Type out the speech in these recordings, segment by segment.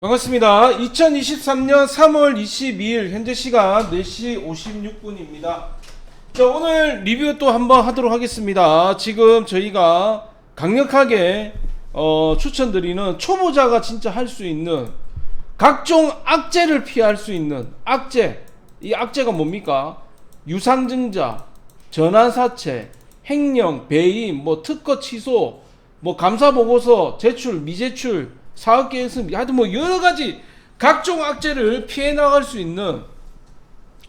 반갑습니다. 2023년 3월 22일 현재 시간 4시 56분입니다. 자, 오늘 리뷰 또 한번 하도록 하겠습니다. 지금 저희가 강력하게 어, 추천드리는 초보자가 진짜 할 수 있는 각종 악재를 피할 수 있는 악재. 이 악재가 뭡니까? 유상증자, 전환사채, 횡령, 배임, 뭐 특허 취소, 뭐 감사 보고서 제출, 미제출, 사업 계획서, 하여튼 뭐 여러 가지 각종 악재를 피해 나갈 수 있는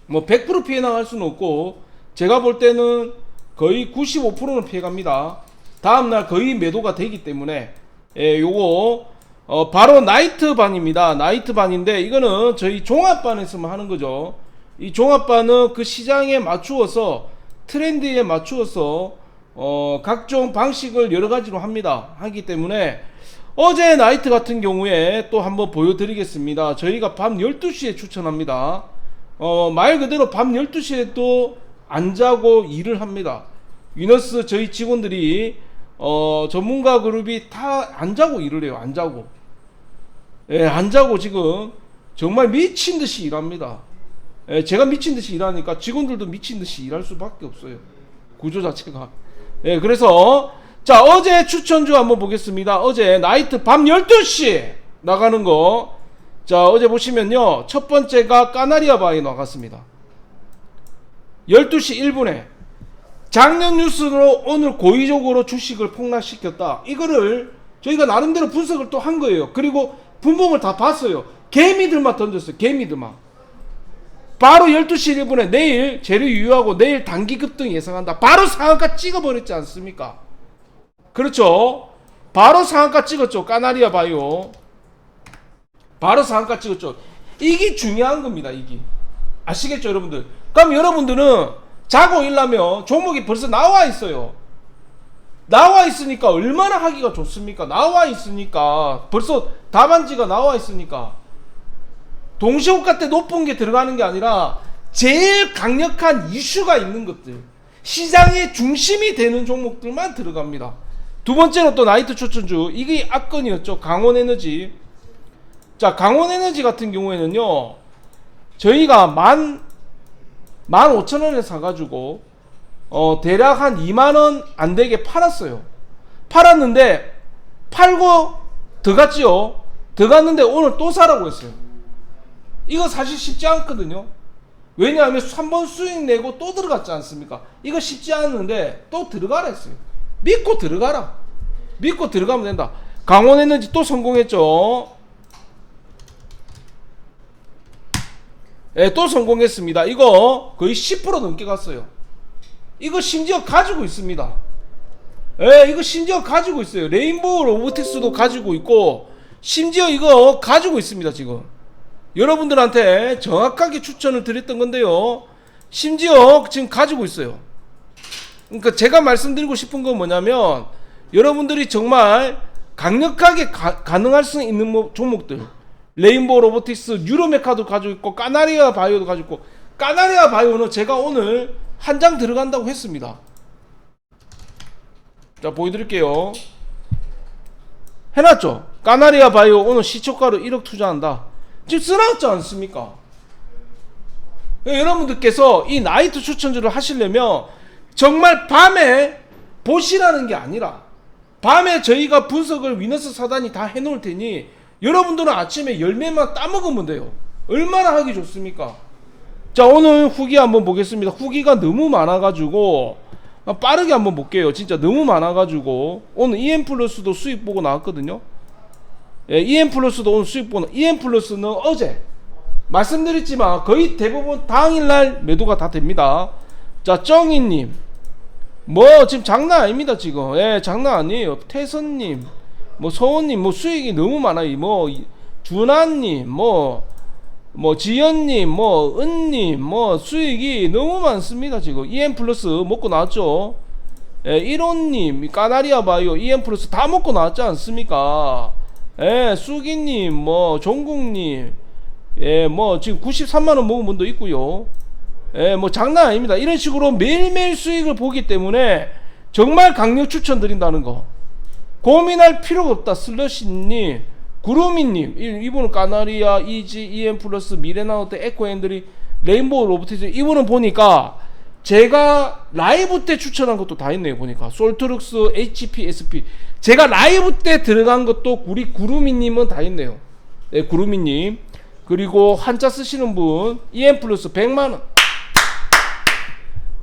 뭐 100% 피해 나갈 수는 없고 제가 볼 때는 거의 95%는 피해 갑니다. 다음 날 거의 매도가 되기 때문에 예, 요거 어, 바로 나이트 반입니다. 나이트 반인데 이거는 저희 종합반에서만 하는 거죠. 이 종합반은 그 시장에 맞추어서 트렌드에 맞추어서 어, 각종 방식을 여러 가지로 합니다. 하기 때문에 어제 나이트 같은 경우에 또 한번 보여드리겠습니다. 저희가 밤 12시에 추천합니다. 어, 말 그대로 밤 12시에 또 안 자고 일을 합니다. 위너스 저희 직원들이 어, 전문가 그룹이 다 안 자고 일을 해요. 안 자고. 예, 안 자고 지금 정말 미친 듯이 일합니다. 예, 제가 미친 듯이 일하니까 직원들도 미친 듯이 일할 수밖에 없어요. 구조 자체가. 예, 그래서 자, 어제 추천주 한번 보겠습니다. 어제 나이트 밤 12시 나가는 거. 자, 어제 보시면요. 첫 번째가 까나리아 바이 나갔습니다. 12시 1분에 작년 뉴스로 오늘 고의적으로 주식을 폭락시켰다. 이거를 저희가 나름대로 분석을 또 한 거예요. 그리고 분봉을 다 봤어요. 개미들만 던졌어요. 개미들만. 바로 12시 1분에 내일 재료 유효하고 내일 단기 급등 예상한다. 바로 상한가 찍어버렸지 않습니까? 그렇죠. 바로 상한가 찍었죠. 까나리아 바이오. 바로 상한가 찍었죠. 이게 중요한 겁니다. 이게. 아시겠죠, 여러분들? 그럼 여러분들은 자고 일하면 종목이 벌써 나와 있어요. 나와 있으니까 얼마나 하기가 좋습니까? 나와 있으니까 벌써 답안지가 나와 있으니까 동시호가 때 높은 게 들어가는 게 아니라 제일 강력한 이슈가 있는 것들 시장의 중심이 되는 종목들만 들어갑니다. 두 번째로 또 나이트 추천주 이게 악건이었죠. 강원에너지. 자 강원에너지 같은 경우에는요 저희가 만, 만 오천 원에 사 가지고, 어, 대략 한 2만 원 안 되게 팔았어요. 팔았는데, 팔고 들어갔지요. 들어갔는데 오늘 또 사라고 했어요. 이거 사실 쉽지 않거든요. 왜냐하면 3번 수익 내고 또 들어갔지 않습니까? 이거 쉽지 않은데 또 들어가라 했어요. 믿고 들어가라. 믿고 들어가면 된다. 강원에너지 또 성공했죠. 예, 또 성공했습니다. 이거 거의 10% 넘게 갔어요. 이거 심지어 가지고 있습니다. 예, 이거 심지어 가지고 있어요. 레인보우 로보틱스도 가지고 있고, 심지어 이거 가지고 있습니다, 지금. 여러분들한테 정확하게 추천을 드렸던 건데요. 심지어 지금 가지고 있어요. 그러니까 제가 말씀드리고 싶은 건 뭐냐면, 여러분들이 정말 강력하게 가, 가능할 수 있는 뭐- 종목들. 레인보우 로보틱스, 뉴로메카도 가지고 있고, 까나리아 바이오도 가지고 있고, 까나리아 바이오는 제가 오늘 한 장 들어간다고 했습니다. 자, 보여드릴게요. 해놨죠? 까나리아 바이오 오늘 시초가로 1억 투자한다. 지금 쓰나왔지 않습니까? 여러분들께서 이 나이트 추천주를 하시려면 정말 밤에 보시라는 게 아니라 밤에 저희가 분석을 위너스 사단이 다 해놓을 테니 여러분들은 아침에 열매만 따먹으면 돼요. 얼마나 하기 좋습니까? 자, 오늘 후기 한번 보겠습니다. 후기가 너무 많아가지고, 아, 빠르게 한번 볼게요. 진짜 너무 많아가지고, 오늘 EM 플러스도 수익 보고 나왔거든요. 예, EM 플러스도 오늘 수익 보고, EM 플러스는 어제, 말씀드렸지만, 거의 대부분 당일날 매도가 다 됩니다. 자, 정희님. 뭐, 지금 장난 아닙니다, 지금. 예, 장난 아니에요. 태선님. 뭐 서원님 뭐 수익이 너무 많아요. 뭐 이- 준하님 뭐뭐 지연님 뭐 은님 뭐 수익이 너무 많습니다 지금 EM 플러스 먹고 나왔죠. 예, 1호님 까나리아 바이오 EM 플러스 다 먹고 나왔지 않습니까? 예, 수기님 뭐 종국님 예, 뭐 지금 93만 원 먹은 분도 있고요. 예, 뭐 장난 아닙니다. 이런 식으로 매일매일 수익을 보기 때문에 정말 강력 추천드린다는 거. 고민할 필요가 없다. 슬러시님, 구루미님 이- 이분은 까나리아, 이지, EM 플러스, 미래나노테, 에코핸들이 레인보우 로보티즈 이분은 보니까 제가 라이브 때 추천한 것도 다 있네요 보니까 솔트룩스, HP, SP 제가 라이브 때 들어간 것도 우리 구루미님은 다 있네요 네, 구루미님 그리고 한자 쓰시는 분 EM 플러스 100만원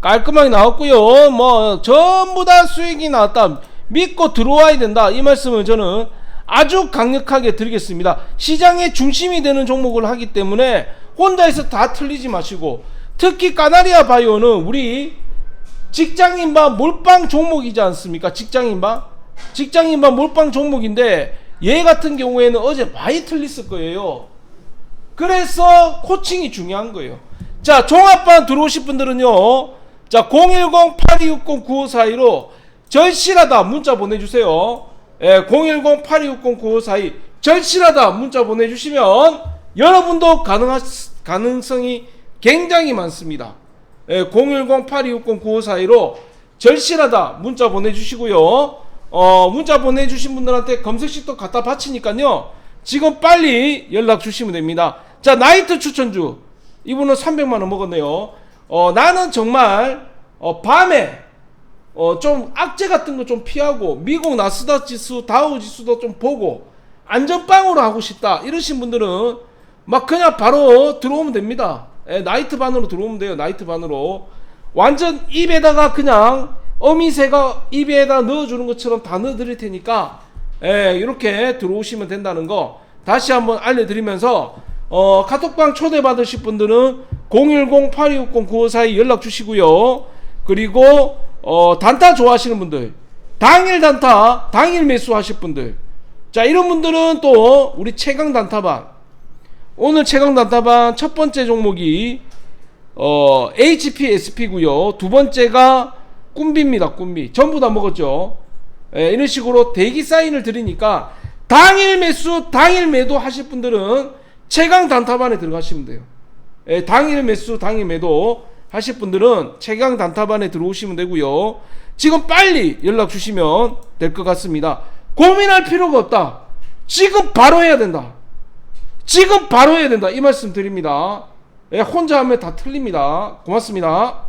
깔끔하게 나왔고요. 뭐 전부 다 수익이 나왔다. 믿고 들어와야 된다. 이 말씀을 저는 아주 강력하게 드리겠습니다. 시장의 중심이 되는 종목을 하기 때문에 혼자서 다 틀리지 마시고 특히 까나리아 바이오는 우리 직장인반 몰빵 종목이지 않습니까? 직장인반 직장인반 몰빵 종목인데 얘 같은 경우에는 어제 많이 틀렸을 거예요. 그래서 코칭이 중요한 거예요. 자, 종합반 들어오실 분들은요. 자, 010-8260-9542로 절실하다 문자 보내주세요. 예, 010-8260-9542 절실하다 문자 보내주시면 여러분도 가능하, 가능성이 굉장히 많습니다. 예, 010-8260-9542로 절실하다 문자 보내주시고요. 어, 문자 보내주신 분들한테 검색식도 갖다 바치니까요. 지금 빨리 연락 주시면 됩니다. 자, 나이트 추천주. 이분은 300만원 먹었네요. 어, 나는 정말, 어, 밤에, 어, 좀 악재 같은 거 좀 피하고, 미국 나스닥 지수, 다우 지수도 좀 보고, 안전빵으로 하고 싶다. 이러신 분들은 막 그냥 바로 들어오면 됩니다. 예, 나이트 반으로 들어오면 돼요. 나이트 반으로. 완전 입에다가 그냥 어미새가 입에다 넣어주는 것처럼 다 넣어드릴 테니까 예, 이렇게 들어오시면 된다는 거 다시 한번 알려드리면서 어, 카톡방 초대받으실 분들은 010-8260-9542 연락 주시고요. 그리고 어, 단타 좋아하시는 분들 당일 단타 당일 매수 하실 분들 자 이런 분들은 또 우리 최강 단타반 오늘 최강 단타반 첫 번째 종목이 어, HP, SP고요. 두 번째가 꿈비입니다. 꿈비. 전부 다 먹었죠. 예, 이런 식으로 대기 사인을 드리니까 당일 매수, 당일 매도 하실 분들은 최강 단타반에 들어가시면 돼요. 예, 당일 매수, 당일 매도 하실 분들은 최강 단타반에 들어오시면 되고요. 지금 빨리 연락 주시면 될 것 같습니다. 고민할 필요가 없다. 지금 바로 해야 된다. 지금 바로 해야 된다. 이 말씀 드립니다. 예, 혼자 하면 다 틀립니다. 고맙습니다.